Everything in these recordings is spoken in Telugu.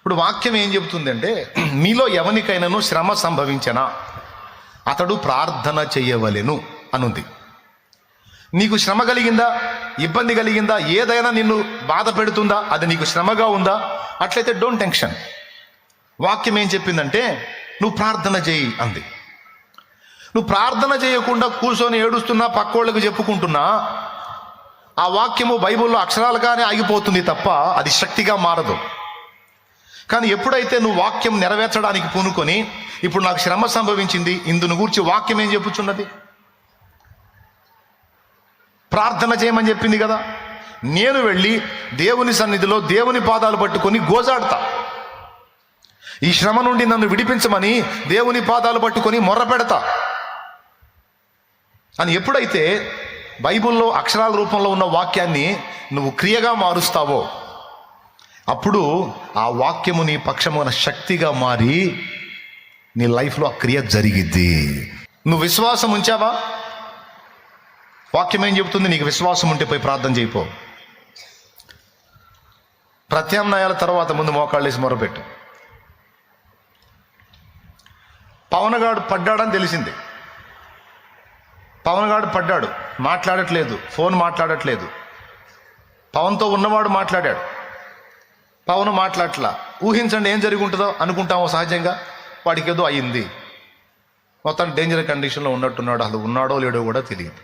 ఇప్పుడు వాక్యం ఏం చెబుతుందంటే మీలో ఎవనికైనాను శ్రమ సంభవించనా? అతడు ప్రార్థన చెయ్యవలెను అనుంది. నీకు శ్రమ కలిగిందా? ఇబ్బంది కలిగిందా? ఏదైనా నిన్ను బాధ పెడుతుందా? అది నీకు శ్రమగా ఉందా? అట్లయితే డోంట్ టెన్షన్ వాక్యం ఏం చెప్పిందంటే నువ్వు ప్రార్థన చేయి అంది. నువ్వు ప్రార్థన చేయకుండా కూర్చొని ఏడుస్తున్నా పక్కోళ్ళకి చెప్పుకుంటున్నా ఆ వాక్యము బైబిల్లో అక్షరాలుగానే ఆగిపోతుంది తప్ప అది శక్తిగా మారదు. కానీ ఎప్పుడైతే నువ్వు వాక్యం నెరవేర్చడానికి పూనుకొని ఇప్పుడు నాకు శ్రమ సంభవించింది ఇందును గూర్చి వాక్యం ఏం చెప్పుచున్నది? ప్రార్థన చేయమని చెప్పింది కదా. నేను వెళ్ళి దేవుని సన్నిధిలో దేవుని పాదాలు పట్టుకొని గోజాడతా. ఈ శ్రమ నుండి నన్ను విడిపించమని దేవుని పాదాలు పట్టుకొని మొర్ర పెడతా. అని ఎప్పుడైతే బైబిల్లో అక్షరాల రూపంలో ఉన్న వాక్యాన్ని నువ్వు క్రియగా మారుస్తావో అప్పుడు ఆ వాక్యము నీ పక్షమున శక్తిగా మారి నీ లైఫ్లో ఆ క్రియ జరిగిద్ది. నువ్వు విశ్వాసం ఉంచావా? వాక్యం ఏం చెబుతుంది? నీకు విశ్వాసం ఉంటే పోయి ప్రార్థన చేయిపో. ప్రత్యామ్నాయాల తర్వాత ముందు మోకాళ్ళేసి మొరపెట్టు. పవన్ గాడు పడ్డాడని తెలిసింది. పవన్ గాడు పడ్డాడు. మాట్లాడట్లేదు. ఫోన్ మాట్లాడట్లేదు. పవన్తో ఉన్నవాడు మాట్లాడాడు. పవన్ మాట్లాడట్లా ఊహించండి ఏం జరిగి ఉంటుందో అనుకుంటామో సహజంగా. వాడికి ఏదో అయ్యింది. మొత్తం డేంజర్ కండిషన్లో ఉన్నట్టున్నాడు. అసలు ఉన్నాడో లేడో కూడా తెలియదు.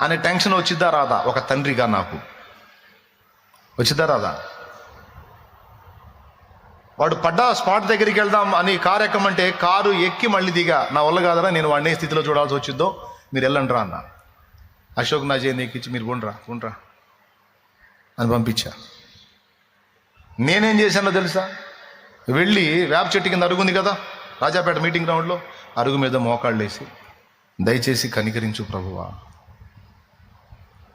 అనే టెన్షన్ వచ్చిద్దా రాదా? ఒక తండ్రిగా నాకు. వచ్చిద్దా రాదా? వాడు పడ్డ స్పాట్ దగ్గరికి వెళ్దాం అని కారు ఎక్కమంటే కారు ఎక్కి మళ్ళీ దిగా. నా వల్ల కాదరా నేను వాడిని ఏ స్థితిలో చూడాల్సి వచ్చిద్దో? మీరు వెళ్ళండి రా అన్న. అశోక్ నా జయంతి ఎక్కించి మీరు గుండ్రా గుండ్రా అని పంపించా. నేనేం చేశానో తెలుసా? వెళ్ళి వేప చెట్టు కింద అరుగుంది కదా రాజాపేట మీటింగ్ గ్రౌండ్లో అరుగు మీద మోకాళ్ళు వేసి దయచేసి కనికరించు ప్రభువా.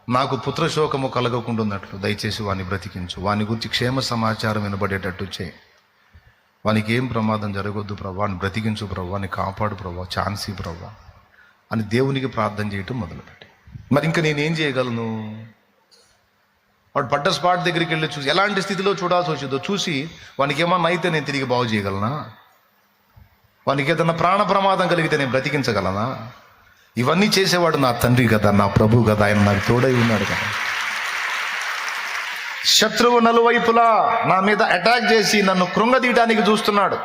నాకు పుత్రశోకము కలగకుండా ఉన్నట్లు దయచేసి వాని బ్రతికించు. వాని గురించి క్షేమ సమాచారం వినబడేటట్టు చేయి. వానికి ఏం ప్రమాదం జరగొద్దు ప్రభా అని బ్రతికించు ప్రభా అని కాపాడు ప్రభా ఛాన్సీ ప్రభా అని దేవునికి ప్రార్థన చేయటం మొదలుపెట్టి. మరి ఇంకా నేనేం చేయగలను? వాడు పడ్డ స్పాట్ దగ్గరికి వెళ్ళి చూసి ఎలాంటి స్థితిలో చూడాల్సి వచ్చిందో చూసి వానికి ఏమన్నా అయితే నేను తిరిగి బాగు చేయగలనా? వానికి ఏదన్నా ప్రాణ ప్రమాదం కలిగితే నేను బ్రతికించగలనా? ఇవన్నీ చేసేవాడు నా తండ్రి కదా నా ప్రభు కదా ఆయన నాకు తోడై ఉన్నాడు కదా. శత్రువు నలువైపులా నా మీద అటాక్ చేసి నన్ను కృంగదీయడానికి చూస్తున్నాడు.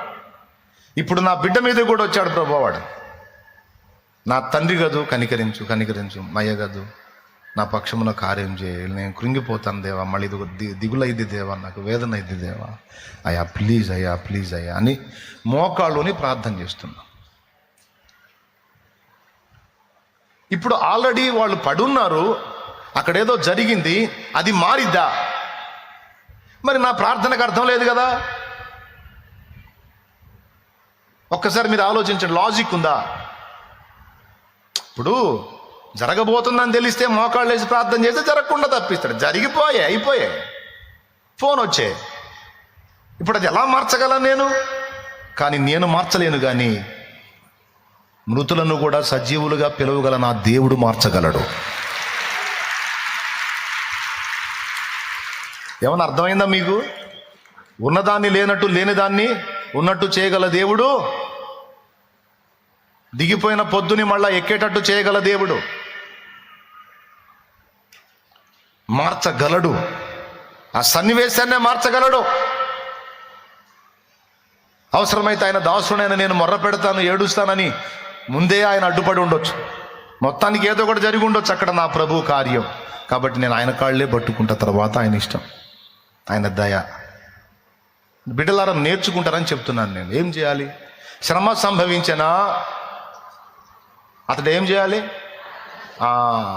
ఇప్పుడు నా బిడ్డ మీద కూడా వచ్చాడు ప్రభు వాడు. నా తండ్రి గదు కనికరించు కనికరించు మయ్య గదు నా పక్షమున కార్యం చేయాలి నేను కృంగిపోతాను దేవా. మళ్ళీ ఇది దిగులైంది దిగులైద్ది దేవా. నాకు వేదన అయింది దేవా. అయ్యా ప్లీజ్ అయ్యా ప్లీజ్ అయ్యా అని మోకాళ్ళుని ప్రార్థన చేస్తున్నా. ఇప్పుడు ఆల్రెడీ వాళ్ళు పడున్నారు. అక్కడేదో జరిగింది. అది మారిద్దా? మరి నా ప్రార్థనకు అర్థం లేదు కదా? ఒక్కసారి మీరు ఆలోచించండి. లాజిక్ ఉందా? ఇప్పుడు జరగబోతుందని తెలిస్తే మోకాళ్ళు వేసి ప్రార్థన చేస్తే జరగకుండా తప్పిస్తాడు. జరిగిపోయే అయిపోయే. ఫోన్ వచ్చే. ఇప్పుడు అది ఎలా మార్చగలను నేను? కానీ నేను మార్చలేను కానీ మృతులను కూడా సజీవులుగా పిలువగల నా దేవుడు మార్చగలడు. ఏమన్నా అర్థమైందా మీకు? ఉన్నదాన్ని లేనట్టు లేనిదాన్ని ఉన్నట్టు చేయగల దేవుడు? దిగిపోయిన పొద్దుని మళ్ళా ఎక్కేటట్టు చేయగల దేవుడు? మార్చగలడు. ఆ సన్నివేశాన్నే మార్చగలడు. అవసరమైతే ఆయన దాసుడైన నేను మొర్ర పెడతాను ఏడుస్తానని ముందే ఆయన అడ్డుపడి ఉండొచ్చు. మొత్తానికి ఏదో ఒకటి జరిగి ఉండొచ్చు అక్కడ నా ప్రభు కార్యం. కాబట్టి నేను ఆయన కాళ్ళే పట్టుకుంటా తర్వాత ఆయన ఇష్టం. ఆయన దయ. బిడ్డలారం నేర్చుకుంటారని చెప్తున్నాను నేను. ఏం చేయాలి? శ్రమ సంభవించినా అతడు ఏం చేయాలి?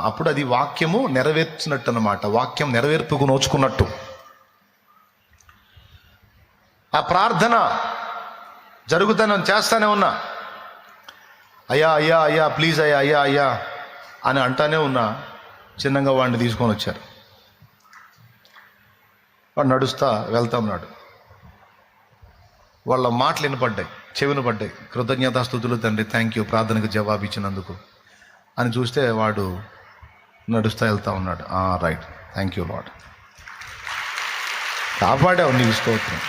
అప్పుడు అది వాక్యము నెరవేర్చినట్టు అన్నమాట వాక్యం నెరవేర్పుకు నోచుకున్నట్టు. ఆ ప్రార్థన జరుగుతాను చేస్తానే ఉన్నా. అయ్యా అయ్యా అయ్యా ప్లీజ్ అయ్యా అయ్యా అయ్యా అని అంటానే ఉన్నా. చిన్నగా వాడిని తీసుకొని వచ్చారు. వాడు నడుస్తా వెళ్తా ఉన్నాడు. వాళ్ళ మాటలు వినపడ్డాయి చెవిన పడ్డాయి కృతజ్ఞతాస్థుతులు తండ్రి థ్యాంక్ యూ ప్రార్థనకు జవాబు ఇచ్చినందుకు అని చూస్తే వాడు నడుస్తూ వెళ్తా ఉన్నాడు. రైట్ థ్యాంక్ యూ లాడ్ కాపాడావు నీకు స్తోత్రం.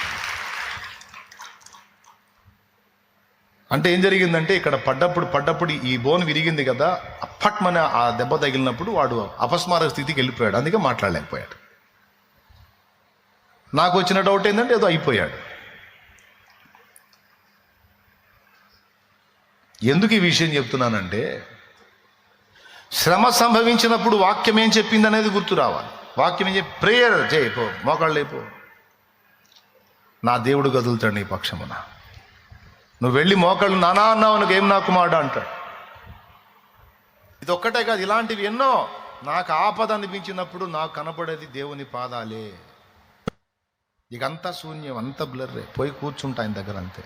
అంటే ఏం జరిగిందంటే ఇక్కడ పడ్డప్పుడు పడ్డప్పుడు ఈ బోన్ విరిగింది కదా అప్పట్మన ఆ దెబ్బ తగిలినప్పుడు వాడు అపస్మార స్థితికి వెళ్ళిపోయాడు. అందుకే మాట్లాడలేకపోయాడు. నాకు వచ్చిన డౌట్ ఏంటంటే ఏదో అయిపోయాడు. ఎందుకు ఈ విషయం చెప్తున్నానంటే శ్రమ సంభవించినప్పుడు వాక్యం ఏం చెప్పింది అనేది గుర్తు రావాలి. వాక్యం ఏం చెప్పి ప్రేయర్ చేయిపో మోకాళ్ళు లేపో. నా దేవుడు గదులుతాడు నీ పక్షమున. నువ్వు వెళ్ళి మోకాళ్ళు నానా అన్నావు నువ్వు ఏం నాకు మాట అంటాడు. ఇది ఒక్కటే కాదు ఇలాంటివి ఎన్నో. నాకు ఆపద అనిపించినప్పుడు నాకు కనపడేది దేవుని పాదాలే. ఇక అంతా శూన్యం అంత బ్లర్రే. పోయి కూర్చుంటా ఆయన దగ్గర అంతే.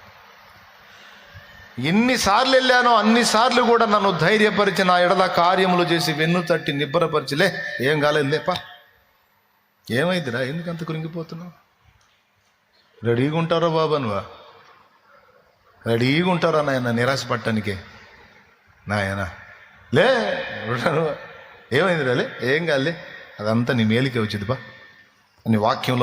ఎన్నిసార్లు వెళ్ళానో అన్నిసార్లు కూడా నన్ను ధైర్యపరిచి నా ఎడల కార్యములు చేసి వెన్ను తట్టి నిబ్బరపరిచిలే. ఏం కాలేదు లేపా. ఏమైందిరా? ఎందుకంత కృంగిపోతున్నావు? రెడీగా ఉంటారో బాబా నువ్వా రెడీగా ఉంటారా నాయన నిరాశ నాయన. లే ఏమైందిరా లే? ఏం కాలే అదంతా నీ మేలికే వచ్చింది బా వాక్యంలో